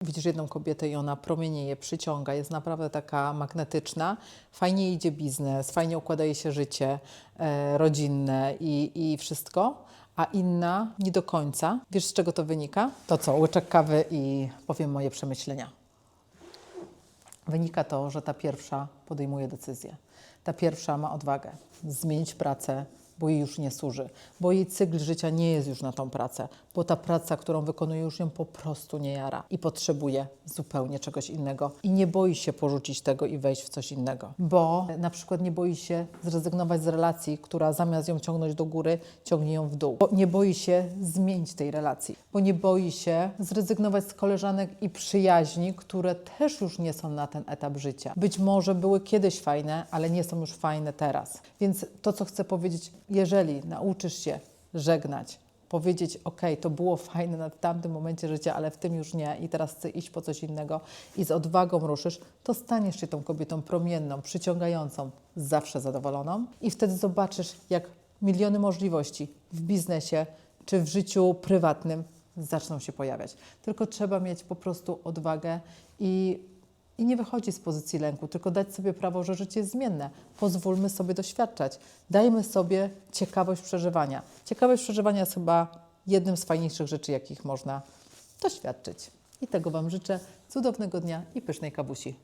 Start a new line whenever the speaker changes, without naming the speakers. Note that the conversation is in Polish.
Widzisz jedną kobietę i ona promienieje, przyciąga, jest naprawdę taka magnetyczna. Fajnie idzie biznes, fajnie układa jej się życie e, rodzinne i, i wszystko, a inna nie do końca. Wiesz, z czego to wynika? To co, łyczek kawy i powiem moje przemyślenia. Wynika to, że ta pierwsza podejmuje decyzję. Ta pierwsza ma odwagę zmienić pracę, bo jej już nie służy, bo jej cykl życia nie jest już na tą pracę, bo ta praca, którą wykonuje, już ją po prostu nie jara i potrzebuje zupełnie czegoś innego. I nie boi się porzucić tego i wejść w coś innego, bo na przykład nie boi się zrezygnować z relacji, która zamiast ją ciągnąć do góry, ciągnie ją w dół. Bo nie boi się zmienić tej relacji, bo nie boi się zrezygnować z koleżanek i przyjaźni, które też już nie są na ten etap życia. Być może były kiedyś fajne, ale nie są już fajne teraz. Więc to, co chcę powiedzieć, jeżeli nauczysz się żegnać, powiedzieć, ok, to było fajne na tamtym momencie życia, ale w tym już nie i teraz chcę iść po coś innego i z odwagą ruszysz, to staniesz się tą kobietą promienną, przyciągającą, zawsze zadowoloną i wtedy zobaczysz, jak miliony możliwości w biznesie czy w życiu prywatnym zaczną się pojawiać. Tylko trzeba mieć po prostu odwagę i i nie wychodzi z pozycji lęku, tylko dać sobie prawo, że życie jest zmienne. Pozwólmy sobie doświadczać. Dajmy sobie ciekawość przeżywania. Ciekawość przeżywania jest chyba jednym z fajniejszych rzeczy, jakich można doświadczyć. I tego Wam życzę cudownego dnia i pysznej kabusi.